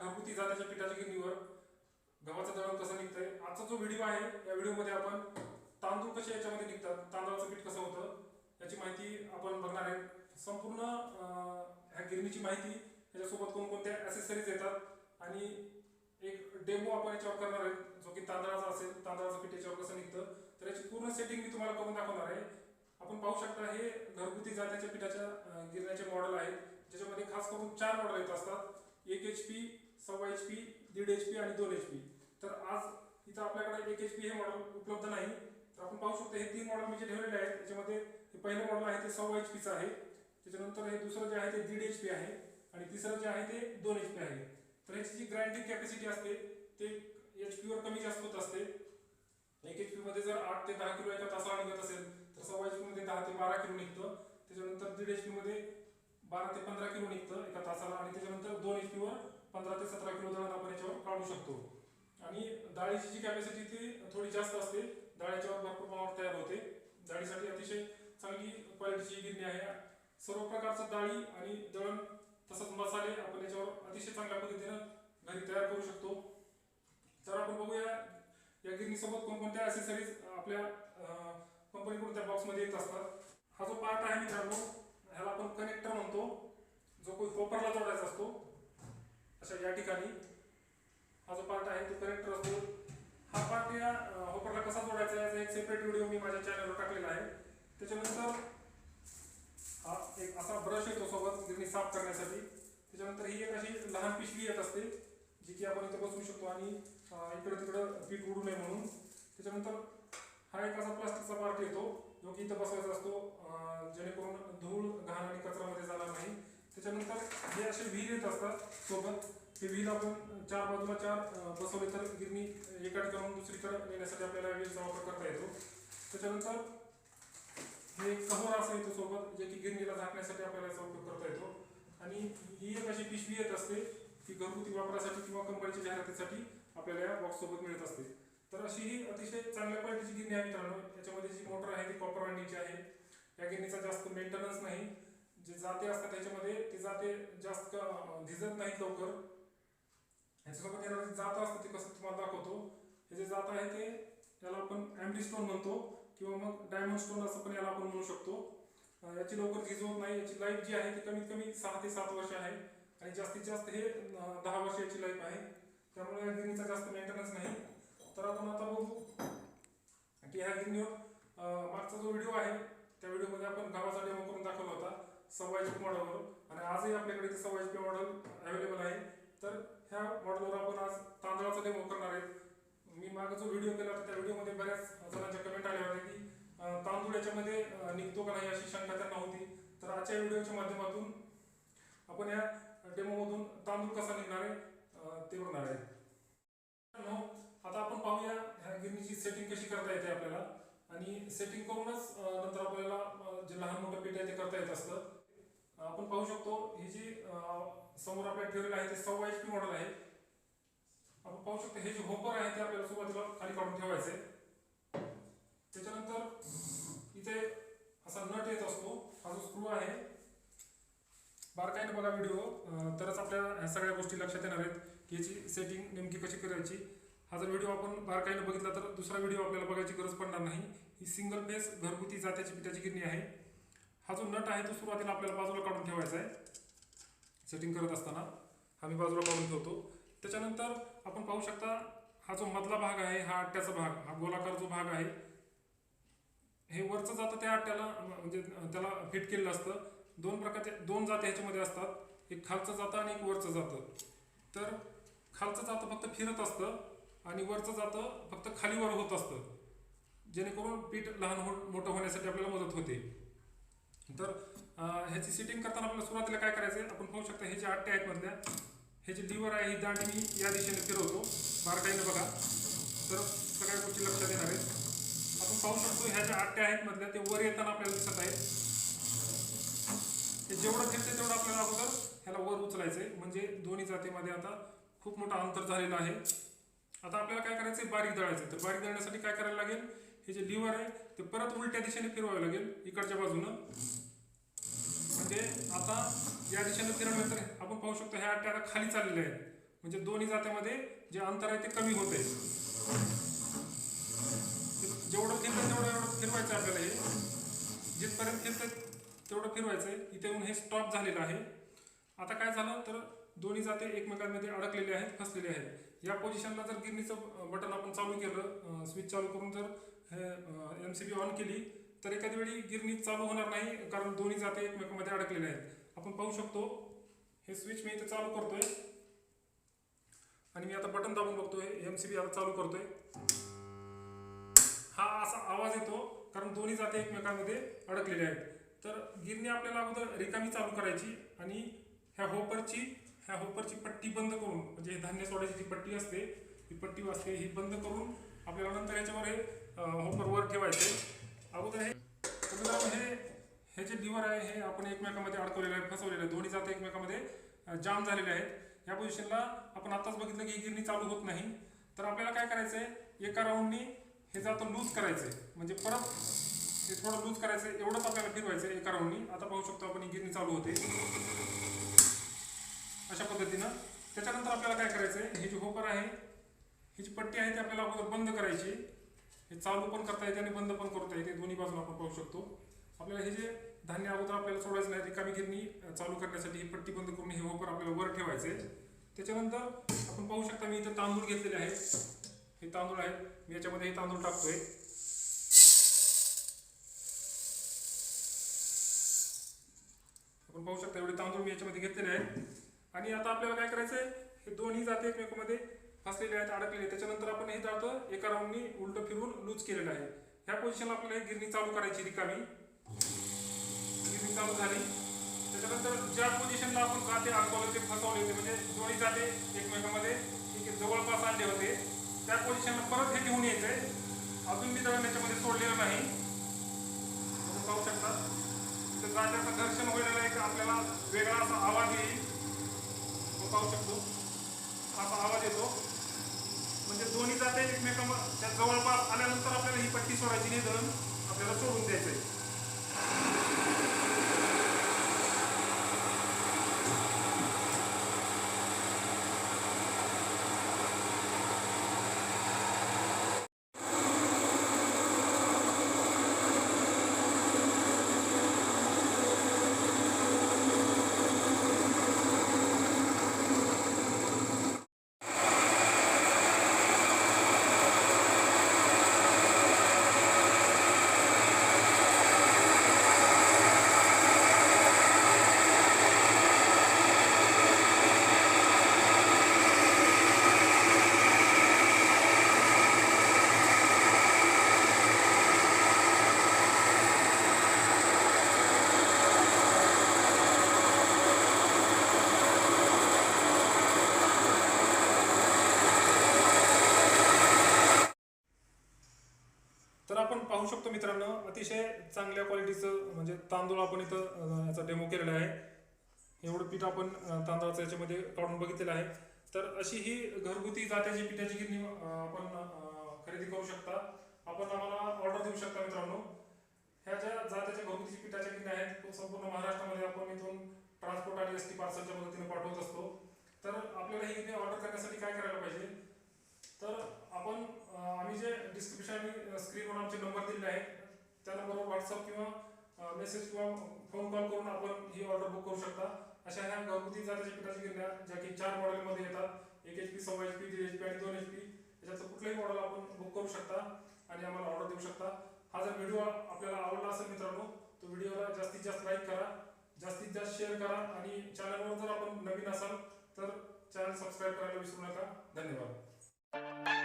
घरगुती जातीच्या पिठाच्या गिरणीवर गव्हाचं दळण कसं निघतंय? आजचा जो व्हिडिओ आहे या व्हिडिओमध्ये आपण तांदूळ कसे याच्यामध्ये निघतात तांदळाचं पीठ कसं होतं याची माहिती आपण बघणार आहे. संपूर्ण ह्या गिरणीची माहिती त्याच्यासोबत कोणकोणत्या ॲसेसरीज येतात आणि एक डेमो आपण याच्यावर करणार आहे जो की तांदळाचा असेल तांदळाचं पीठ याच्यावर कसं निघतं तर याची पूर्ण सेटिंग मी तुम्हाला करून दाखवणार आहे. आपण पाहू शकता हे घरगुती जात्याच्या पिठाच्या गिरण्याचे मॉडेल आहेत ज्याच्यामध्ये खास करून चार मॉडेल येत असतात. एक एच पी सव्वा एच पी दीड एच पी आणि दोन एच पी तर आज इथं आपल्याकडे एक एच पी हे मॉडेल उपलब्ध नाही तर आपण पाहू शकतो हे तीन मॉडेल मी जे ठेवलेले आहेत त्याच्यामध्ये हे पहिलं मॉडेल आहे ते सव्वा एच पीचं आहे त्याच्यानंतर हे दुसरं जे आहे ते दीड एच पी आहे आणि तिसरं जे आहे ते दोन एच पी आहे तर ह्याची जी ग्राइंडिंग कॅपॅसिटी असते ते एच पीवर कमी जास्त होत असते एक एच पी मध्ये जर आठ ते दहा किलो एका तासाला निघत असेल तर सव्वा एच पी मध्ये दहा ते बारा किलो निघतं त्याच्यानंतर दीड एच पी मध्ये बारा ते पंधरा किलो निघतं एका तासाला आणि त्याच्यानंतर दोन एच पी वर पंधरा ते सतरा किलो दळण आपण याच्यावर काढू शकतो. आणि डाळीची जी कॅपॅसिटी ती थोडी जास्त असते. डाळ याच्यावर भरपूर प्रमाणात तयार होते. डाळीसाठी अतिशय चांगली क्वालिटीची गिरणी आहे. सर्व प्रकारचं डाळी आणि दळण तसंच मसाले आपण याच्यावर अतिशय चांगल्या पद्धतीनं घरी तयार करू शकतो. तर आपण बघूया या गिरणीसोबत कोणकोणत्या ॲसेसरीज आपल्या कंपनीकडून त्या बॉक्समध्ये येत असतात. हा जो पार्ट आहे मित्रांनो ह्याला आपण कनेक्टर म्हणतो. जो कोणी कोपरला जोडायचा असतो अशा या ठिकाणी हा जो पार्ट आहे तो कनेक्टर असतो हा पार्ट या होपरला कसा जोडायचा याचा एक सेपरेट व्हिडिओ मी माझ्या चॅनलवर टाकलेला आहे त्याच्यानंतर हा एक असा ब्रश येतो सोबत गिरणी साफ करण्यासाठी त्याच्यानंतर ही एक अशी लहान पिशवी येत असते जी की आपण इथं बसवू शकतो आणि अं, इकडं तिकडं पीठ उडू नये म्हणून. त्याच्यानंतर हा एक असा प्लास्टिकचा पार्ट येतो जो की इथं बसवायचा असतो जेणेकरून धूळ घाण आणि कचरामध्ये जाणार नाही. त्याच्यानंतर हे असे व्हील येत असतात सोबत. ते व्हील आपण चार बाजूला चार बसवले तर गिरणी एका ठिकाणून दुसरीकडे नेण्यासाठी आपल्याला व्हीलचा वापर करता येतो. त्याच्यानंतर हे कव्हर असं येतो सोबत जे की गिरणीला झाकण्यासाठी आपल्याला याचा उपयोग करता येतो. आणि ही एक अशी पिशवी येत असते ती घरगुती वापरासाठी किंवा कंपनीच्या जाहिरातीसाठी आपल्याला या बॉक्स सोबत मिळत असते. तर अशी ही अतिशय चांगल्या क्वालिटीची गिरणी आहे मित्रांनो. याच्यामध्ये जी मोटर आहे ती कॉपर वाइंडिंगची आहे. या गिरणीचा जास्त मेंटेनन्स नाही. जे जाते असतात त्याच्यामध्ये ते जाते जास्त भिजत नाहीत लवकर. याच्यासोबत येणारे जात असतं ते कसं तुम्हाला दाखवतो. हे जे जात आहे ते याला आपण अँटी स्टोन म्हणतो. किंवा मग डायमंड स्टोन असं पण याला आपण म्हणू शकतो. याची लवकर झिज होत नाही. याची लाईफ जी आहे ती कमीत कमी सहा ते सात वर्ष आहे. आणि जास्तीत जास्त हे दहा वर्ष याची लाईफ आहे. त्यामुळे या गिरणीचा जास्त मेंटेनन्स नाही. तर आपण आता बघू. की ह्या गिरणीवर मागचा जो व्हिडिओ आहे त्या व्हिडिओमध्ये आपण गावाचा डेमो करून दाखवला होता सव्वा एच मॉडेलवर आणि आजही आपल्याकडे ते सव्वा एच पी मॉडेल अवेलेबल आहे. तर ह्या मॉडेलवर आपण आज तांदळाचा डेमो करणार आहे. मी मागे जो व्हिडिओ केला होता त्या व्हिडिओमध्ये बऱ्याच जणांच्या कमेंट आल्या होत्या की तांदूळ याच्यामध्ये निघतो का नाही अशी शंका त्यांना होती. तर आजच्या व्हिडिओच्या माध्यमातून आपण या डेमोमधून तांदूळ कसा निघणार आहे ते बघणार आहे. आता आपण पाहूया ह्या गिरणीची सेटिंग कशी करता येते आपल्याला. आणि सेटिंग करूनच नंतर आपल्याला जे लहान मोठं पीठ आहे ते करता येत असतं. आपण पाहू शकतो ही जी समोर आपल्या ठेवलेलं आहे ते सव्वा एच पी मॉडेल आहे. आपण पाहू शकतो हे जे होपर आहे ते आपल्याला सुरुवातीला खाली काढून ठेवायचे त्याच्यानंतर इथे असा नट येत असतो. हा जो स्क्रू आहे बारकाईने बघा व्हिडिओ तरच आपल्या ह्या सगळ्या गोष्टी लक्षात येणार आहेत की याची सेटिंग नेमकी कशी करायची. हा जर व्हिडिओ आपण बारकाईने बघितला तर दुसरा व्हिडिओ आपल्याला बघायची गरज पडणार नाही. ही सिंगल बेस घरगुती जात्याची पिठाची गिरणी आहे. हा जो नट आहे तो सुरुवातीला आपल्याला बाजूला काढून ठेवायचा आहे. सेटिंग करत असताना हा मी बाजूला काढून ठेवतो. त्याच्यानंतर आपण पाहू शकता हा जो मधला भाग आहे हा अट्ट्याचा भाग हा गोलाकार जो भाग आहे हे वरचं जातं त्या अट्ट्याला म्हणजे त्याला फिट केलेलं असतं. दोन प्रकारचे दोन जाती ह्याच्यामध्ये असतात. एक खालचं जातं आणि एक वरचं जातं. तर खालचं जातं फक्त फिरत असतं आणि वरचं जातं फक्त खालीवर होत असतं. जेणेकरून पीठ लहान हो मोठं होण्यासाठी आपल्याला मदत होते. तर ह्याची सिटिंग करताना आपल्याला सुरुवातीला काय करायचं आपण पाहू शकता हे जे आट्टे आहेत मधल्या हे जे लिव्हर आहे ही दांडी मी या दिशेने फिरवतो. बारकाईनं बघा. तर सगळ्या गोष्टी लक्षात येणार आहेत. आपण पाहू शकतो ह्या ज्या आट्या आहेत मधल्या ते वर येताना आपल्याला दिसत आहेत. जेवढं फिरते तेवढं आपल्याला अगोदर ह्याला वर उचलायचंय. म्हणजे दोन्ही जातीमध्ये आता खूप मोठा अंतर झालेलं आहे. आता आपल्याला काय करायचंय? बारीक दळायचं तर बारीक दळण्यासाठी काय करायला लागेल? हे जे लिव्हर आहे ते परत उलट्या दिशेने फिरवावे लागेल इकडच्या बाजूनं. म्हणजे आता या दिशेने फिरवल्यानंतर आपण पाहू शकतो ह्या अट्ट्या आता खाली चाललेल्या आहेत. म्हणजे दोन्ही जात्यामध्ये जे अंतर आहे ते कमी होत आहे. जेवढं फिरतं तेवढं एवढं फिरवायचं आपल्याला हे. जिथपर्यंत फिरतं तेवढं फिरवायचं आहे इथे येऊन हे स्टॉप झालेलं आहे. आता काय झालं तर दोन्ही जाते एकमेकांमध्ये अडकलेले आहेत फसलेले आहेत. या पोझिशनला जर गिरणीचं बटन आपण चालू केलं स्विच चालू करून जर हे एम सी बी ऑन केली तर एखाद्या वेळी गिरणी चालू होणार नाही कारण दोन्ही जाते एकमेकांमध्ये अडकलेले आहेत. आपण पाहू शकतो हे स्विच मी इथे चालू करतोय. आणि मी आता बटन दाबून बघतोय एम सी बी आता चालू करतोय. हा असा आवाज येतो कारण दोन्ही जाते एकमेकांमध्ये अडकलेले आहेत. तर गिरणी आपल्याला अगोदर रिकामी चालू करायची आणि ह्या होपरची ह्या होपरची पट्टी बंद करून म्हणजे धान्य सोडायची जी पट्टी असते ही पट्टी असते ही बंद करून आपल्याला नंतर याच्यावर हे होपर वर ठेवायचे. अगोदर हे हे हे जे लिव्हर आहे हे आपण एकमेकामध्ये अडकवलेलं आहे फसवलेलं आहे. दोन्ही जात एकमेकामध्ये जाम झालेले आहेत. या पोझिशनला आपण आताच बघितलं की गिरणी चालू होत नाही. तर आपल्याला काय करायचं आहे एका राऊंडनी हे जातं लूज करायचं आहे म्हणजे परत हे थोडं लूज करायचं एवढंच आपल्याला फिरवायचं आहे एका राऊंडनी आता पाहू शकतो आपण ही गिरणी चालू होते. अशा पद्धतीनं. त्याच्यानंतर आपल्याला काय करायचं आहे हे जे होपर आहे ही जी पट्टी आहे ती आपल्याला अगोदर बंद करायची. हे चालू पण करता येते आणि बंद पण करता येते. दोन्ही बाजूला आपण पाहू शकतो. आपल्याला हे जे धान्य अगोदर आपल्याला सोडायचं नाही रिकामी गिरणी चालू करण्यासाठी ही पट्टी बंद करून हे होपर आपल्याला वर ठेवायचे त्याच्यानंतर आपण पाहू शकता मी इथं तांदूळ घेतलेले आहेत. हे तांदूळ आहेत. मी याच्यामध्ये हे तांदूळ टाकतोय. आपण पाहू शकता एवढे तांदूळ मी याच्यामध्ये घेतलेले आहेत. आणि आता आपल्याला काय करायचं आहे हे दोन्ही जाते एकमेकांमध्ये फसलेले आहेत अडकलेले त्याच्यानंतर आपण हे जातं एका राऊंडनी उलट फिरून लूज केलेलं आहे. ह्या पोझिशनला आपल्याला गिरणी चालू करायची रिकामी. गिरणी चालू झाली. त्याच्यानंतर ज्या पोझिशनला आपण जाते अडकवले ते फसवले होते म्हणजे दोन्ही जाते एकमेकांमध्ये जवळपास आणले होते. त्या पोझिशनला परत हे घेऊन यायचंय. अजून मी दळण याच्यामध्ये सोडलेलं नाही. पाहू शकता. तर जात्याचं घर्षण व्हायला आपल्याला वेगळा असा आवाज येईल तो पाहू शकतो. असा आवाज येतो. म्हणजे दोन्ही जाते एकमेकांच्या जवळपास आल्यानंतर आपल्याला ही पट्टी सोडायची नाही दळण आपल्याला सोडून द्यायचंय तर आपण पाहू शकतो मित्रांनो अतिशय चांगल्या क्वालिटीचं म्हणजे तांदूळ आपण इथं याचा डेमो केलेला आहे. एवढं पीठ आपण तांदळाचं याच्यामध्ये काढून बघितलेलं आहे. तर अशी ही घरगुती जात्याची पिठाची गिरणी आपण खरेदी करू शकता. आपण आम्हाला ऑर्डर देऊ शकता मित्रांनो. ह्या ज्या जात्याच्या घरगुती पिठाच्या गिरण्या आहेत संपूर्ण महाराष्ट्रामध्ये आपण इथून ट्रान्सपोर्ट आणि एस टी पार्सलच्या मदतीने पाठवत असतो. तर आपल्याला ही गिरणी ऑर्डर करण्यासाठी काय करायला पाहिजे? तर आपण आम्ही जे डिस्क्रिप्शन आणि स्क्रीनवर आमचे नंबर दिलेले आहेत. त्या नंबरवर व्हॉट्सअप किंवा मेसेज किंवा फोन कॉल करून आपण ही ऑर्डर बुक करू शकता. अशा ह्या घरगुती जातीच्या पिठाची गिरण्या ज्या की चार मॉडेलमध्ये येतात. एक एच पी सव्वा एच पी दीड एच पी आणि दोन एच पी याच्यातलं कुठलंही मॉडेल आपण बुक करू शकता आणि आम्हाला ऑर्डर देऊ शकता. हा जर व्हिडिओ आपल्याला आवडला असेल मित्रांनो तो व्हिडिओला जास्तीत जास्त लाईक करा. जास्तीत जास्त शेअर करा आणि चॅनलवर जर आपण नवीन असाल तर चॅनल सबस्क्राईब करायला विसरू नका. धन्यवाद.